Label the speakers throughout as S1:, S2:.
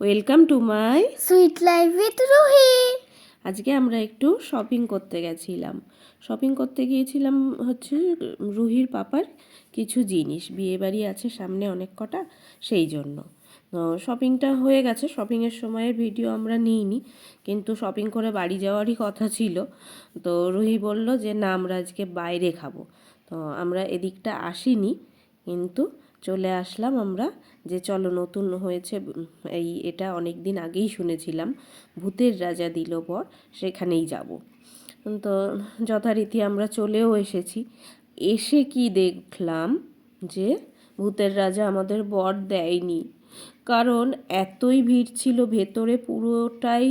S1: Welcome to my
S2: sweet life with Ruhi
S1: আজকে আমরা একটু শপিং করতে গেছিলাম। শপিং করতে গিয়েছিলাম হচ্ছে রুহির পাপার কিছু জিনিস। বিয়ে বাড়ি আছে সামনে অনেক কটা সেই জন্য। শপিংটা হয়ে গেছে। শপিংয়ের সময়ের ভিডিও আমরা নিইনি কিন্তু শপিং করে বাড়ি যাওয়ারই কথা ছিল। তো রুহি বলল যে না আমরা আজকে বাইরে খাব। তো আমরা এদিকটা আসিনি কিন্তু চলে আসলাম আমরা যে চলো নতুন হয়েছে এই এটা অনেক দিন আগেই শুনেছিলাম, ভূতের রাজা দিল পর সেখানেই যাব। তো যথারীতি আমরা চলেও এসেছি। এসে কি দেখলাম যে ভূতের রাজা আমাদের বর দেয়নি। কারণ এতই ভিড় ছিল ভেতরে পুরোটাই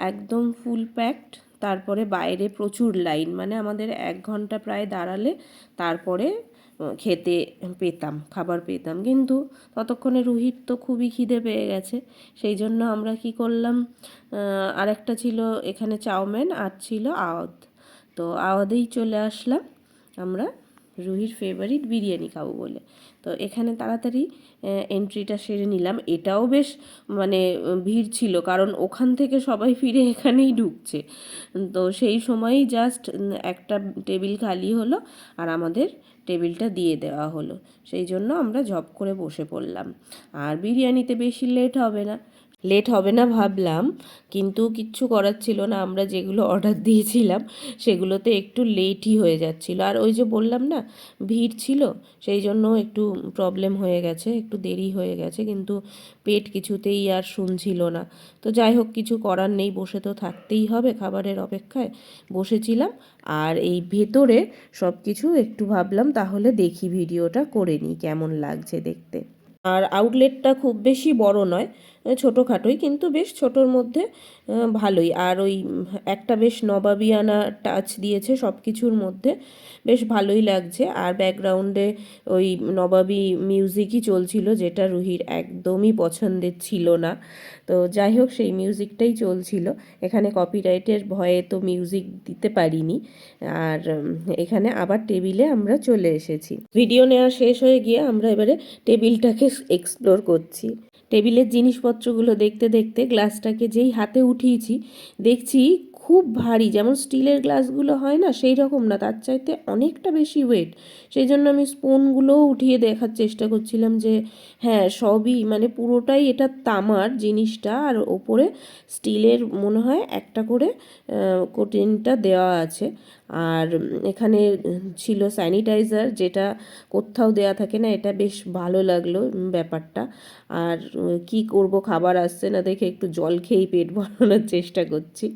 S1: একদম ফুল প্যাকড তারপরে বাইরে প্রচুর লাইন মানে আমাদের এক ঘণ্টা প্রায় দাঁড়ালে তারপরে খেতে পেতাম, খাবার পেতাম। কিন্তু ততক্ষণে রুহির তো খুবই খিদে পেয়ে গেছে। সেই জন্য আমরা কি করলাম আরেকটা ছিল এখানে চাউমিন আর ছিল আওয়াদ। তো আওয়াদেই চলে আসলাম আমরা রুহির ফেভারিট বিরিয়ানি খাব বলে। তো এখানে তাড়াতাড়ি এন্ট্রিটা সেরে নিলাম। এটাও বেশ মানে ভিড় ছিল, কারণ ওখান থেকে সবাই ফিরে এখানেই ঢুকছে। তো সেই সময়ই জাস্ট একটা টেবিল খালি হলো আর আমাদের টেবিলটা দিয়ে দেওয়া হলো। সেই জন্য আমরা জব করে বসে পড়লাম। আর বিরিয়ানিতে বেশি লেট হবে না। লেট হবে না ভাবলাম, কিন্তু কিচ্ছু করার ছিল না, আমরা যেগুলো অর্ডার দিয়েছিলাম সেগুলোতে একটু লেটই হয়ে যাচ্ছিল। আর ওই যে বললাম না, ভিড় ছিল, সেই জন্য একটু প্রবলেম হয়ে গেছে, একটু দেরি হয়ে গেছে, কিন্তু পেট কিছুতেই আর শুনছিল না। তো যাই হোক, কিছু করার নেই, বসে তো থাকতেই হবে খাবারের অপেক্ষায়। বসেছিলাম, আর এই ভেতরে সব কিছু একটু ভাবলাম, তাহলে দেখি ভিডিওটা করে নিই, কেমন লাগছে দেখতে। আর আউটলেটটা খুব বেশি বড় নয় ছোটোখাটোই, কিন্তু বেশ ছোটোর মধ্যে ভালোই। আর ওই একটা বেশ নবাবিয়ানা টাচ দিয়েছে সব কিছুর মধ্যে, বেশ ভালোই লাগছে। আর ব্যাকগ্রাউন্ডে ওই নবাবি মিউজিকই চলছিল, যেটা রুহির একদমই পছন্দের ছিল না। তো যাই হোক, সেই মিউজিকটাই চলছিল। এখানে কপিরাইটের ভয়ে তো মিউজিক দিতে পারিনি। আর এখানে আবার টেবিলে আমরা চলে এসেছি। ভিডিও নেওয়া শেষ হয়ে গিয়ে আমরা এবারে টেবিলটাকে এক্সপ্লোর করছি। টেবিলের জিনিসপত্রগুলো দেখতে দেখতে গ্লাসটাকে যেই হাতে উঠিয়েছি দেখছি খুব ভারী, যেমন স্টিলের গ্লাসগুলো হয় না সেই রকম না, তার চাইতে অনেকটা বেশি ওয়েট সেই জন্য আমি স্পুনগুলোও উঠিয়ে দেখার চেষ্টা করছিলাম যে হ্যাঁ সবই মানে পুরোটাই এটা তামার জিনিসটা, আর ওপরে স্টিলের মনে হয় একটা করে কোটিনটা দেওয়া আছে। আর এখানে ছিল স্যানিটাইজার যেটা কোথাও দেওয়া থাকে না, এটা বেশ ভালো লাগল ব্যাপারটা। আর কি করব, খাবার আসছে না দেখে একটু জল খেয়েই পেট ভরানোর চেষ্টা করছি।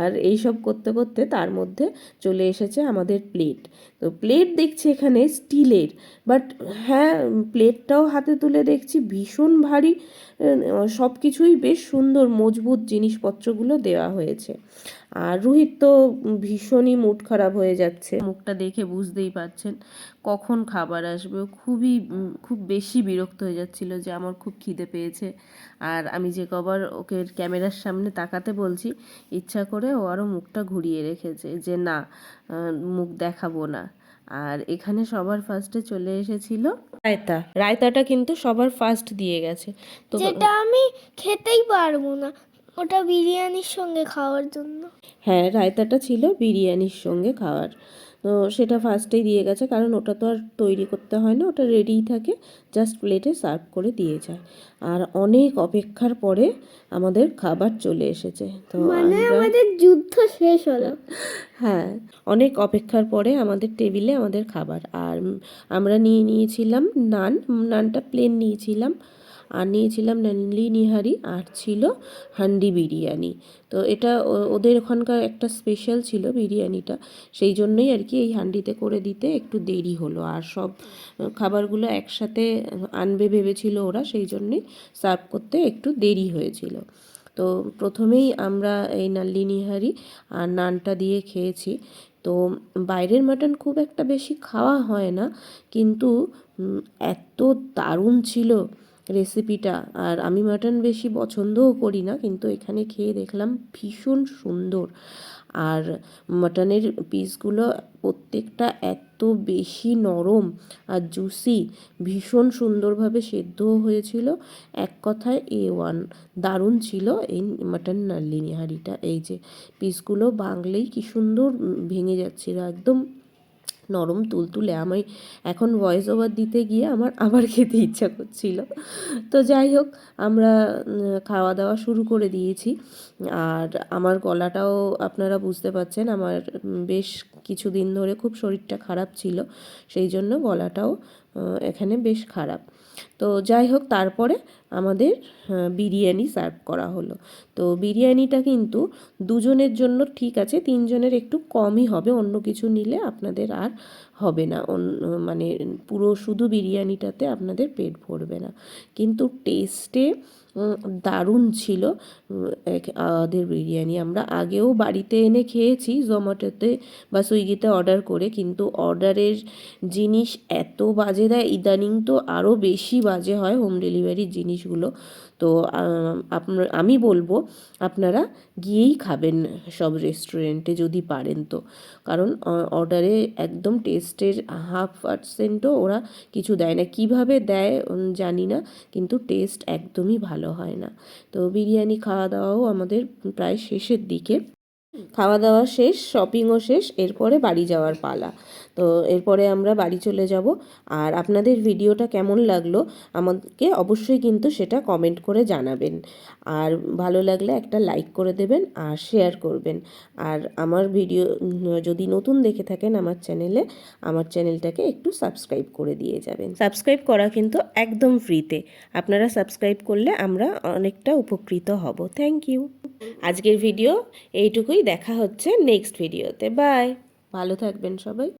S1: আর এই সব করতে করতে তার মধ্যে চলে এসেছে আমাদের প্লেট তো প্লেট দেখছি এখানে স্টিলের বাট হ্যাঁ প্লেটটাও হাতে তুলে দেখছি, ভীষণ ভারী সব কিছুই বেশ সুন্দর, মজবুত জিনিসপত্রগুলো দেওয়া হয়েছে। আর রোহিত তো ভীষণই মুড খারাপ হয়ে যাচ্ছে। মুখটা দেখে বুঝতেই পারছেন কখন খাবার আসবে। ও খুবই খুব বেশি বিরক্ত হয়ে যাচ্ছিল যে আমার খুব খিদে পেয়েছে। আর আমি যে কবার ওকে ক্যামেরার সামনে তাকাতে বলছি ইচ্ছা করে ও আরও মুখটা ঘুরিয়ে রেখেছে যে না মুখ দেখাবো না। আর এখানে সবার ফার্স্টে চলে এসেছিল রায়তা। রায়তাটা কিন্তু সবার ফার্স্ট দিয়ে গেছে। তো
S2: যেটা আমি খেতেই পারব না। ওটা বিরিয়ানির সঙ্গে খাওয়ার জন্য।
S1: হ্যাঁ রায়তাটা ছিল বিরিয়ানির সঙ্গে খাওয়ার। তো সেটা ফার্স্টেই দিয়ে গেছে কারণ ওটা তো আর তৈরি করতে হয় না ওটা রেডিই থাকে জাস্ট প্লেটে সার্ভ করে দিয়ে যায়। আর অনেক অপেক্ষার পরে আমাদের খাবার চলে এসেছে। তো
S2: মানে আমাদের যুদ্ধ শেষ হলো।
S1: হ্যাঁ অনেক অপেক্ষার পরে আমাদের টেবিলে আমাদের খাবার। আর আমরা নিয়ে নিয়েছিলাম নান নানটা প্লেন নিয়েছিলাম। আর নিয়েছিলাম নানলি নিহারি আর ছিল হান্ডি বিরিয়ানি। তো এটা ওদের ওখানকার একটা স্পেশাল ছিল বিরিয়ানিটা। সেই জন্যই আর কি এই হান্ডিতে করে দিতে একটু দেরি হলো। আর সব খাবারগুলো একসাথে আনবে ভেবেছিল ওরা, সেই জন্যই সার্ভ করতে একটু দেরি হয়েছিল। তো প্রথমেই আমরা এই নাল্লি নিহারি আর নানটা দিয়ে খেয়েছি। তো বাইরের মাটন খুব একটা বেশি খাওয়া হয় না, কিন্তু এত দারুণ ছিল। রেসিপিটা আর আমি মাটন বেশি পছন্দও করি না, কিন্তু এখানে খেয়ে দেখলাম ভীষণ সুন্দর। আর মাটনের পিসগুলো প্রত্যেকটা এত বেশি নরম আর জুসি ভীষণ সুন্দরভাবে সেদ্ধও হয়েছিল। এক কথায় এ ওয়ান দারুণ ছিল এই মাটন নাল্লি নিহারিটা এই যে পিসগুলো বাংলেই কি সুন্দর ভেঙে যাচ্ছিল, একদম নরম তুলতুলে আমি এখন ভয়েস ওভার দিতে গিয়ে আমার আবার খেতে ইচ্ছা করছিল। তো যাই হোক, আমরা খাওয়া দাওয়া শুরু করে দিয়েছি। আর আমার গলাটাও আপনারা বুঝতে পারছেন, আমার বেশ কিছুদিন ধরে খুব শরীরটা খারাপ ছিল। সেই জন্য গলাটাও এখানে বেশ খারাপ। তো যাই হোক, তারপরে আমাদের বিরিয়ানি সার্ভ করা হলো। তো বিরিয়ানিটা কিন্তু দুজনের জন্য ঠিক আছে, তিনজনের একটু কমই হবে, অন্য কিছু নিলে আপনাদের আর হবে না। মানে পুরো শুধু বিরিয়ানিটাতে আপনাদের পেট ভরবে না। কিন্তু টেস্টে দারুণ ছিল। ওদের বিরিয়ানি। আমরা আগেও বাড়িতে এনে খেয়েছি জোম্যাটোতে বা সুইগিতে অর্ডার করে, কিন্তু অর্ডারের জিনিস এত বাজে দেয়, ইদানিং তো আরও বেশি বাজে হয় হোম ডেলিভারির জিনিসগুলো। তো আম, বলব আপনারা গিয়েই খাবেন সব রেস্টুরেন্টে যদি পারেন তো। কারণ অর্ডারে একদম টেস্টের হাফ পার্সেন্টও ওরা কিছু দেয় না। কীভাবে দেয় জানি না কিন্তু টেস্ট একদমই ভালো হয় না। তো বিরিয়ানি খাওয়া দাওয়াও আমাদের প্রায় শেষের দিকে। খাওয়া দাওয়া শেষ শপিংও শেষ এরপরে বাড়ি যাওয়ার পালা। তো এরপরে আমরা বাড়ি চলে যাব। আর আপনাদের ভিডিওটা কেমন লাগল আমাকে অবশ্যই কিন্তু সেটা কমেন্ট করে জানাবেন। আর ভালো লাগলে একটা লাইক করে দেবেন আর শেয়ার করবেন। আর আমার ভিডিও যদি নতুন দেখে থাকেন আমার চ্যানেলে আমার চ্যানেলটাকে একটু সাবস্ক্রাইব করে দিয়ে যাবেন। সাবস্ক্রাইব করা কিন্তু একদম ফ্রিতে আপনারা সাবস্ক্রাইব করলে আমরা অনেকটা উপকৃত হব। থ্যাংক ইউ আজকের ভিডিও এইটুকুই। দেখা হচ্ছে নেক্সট ভিডিওতে বাই ভালো থাকবেন সবাই।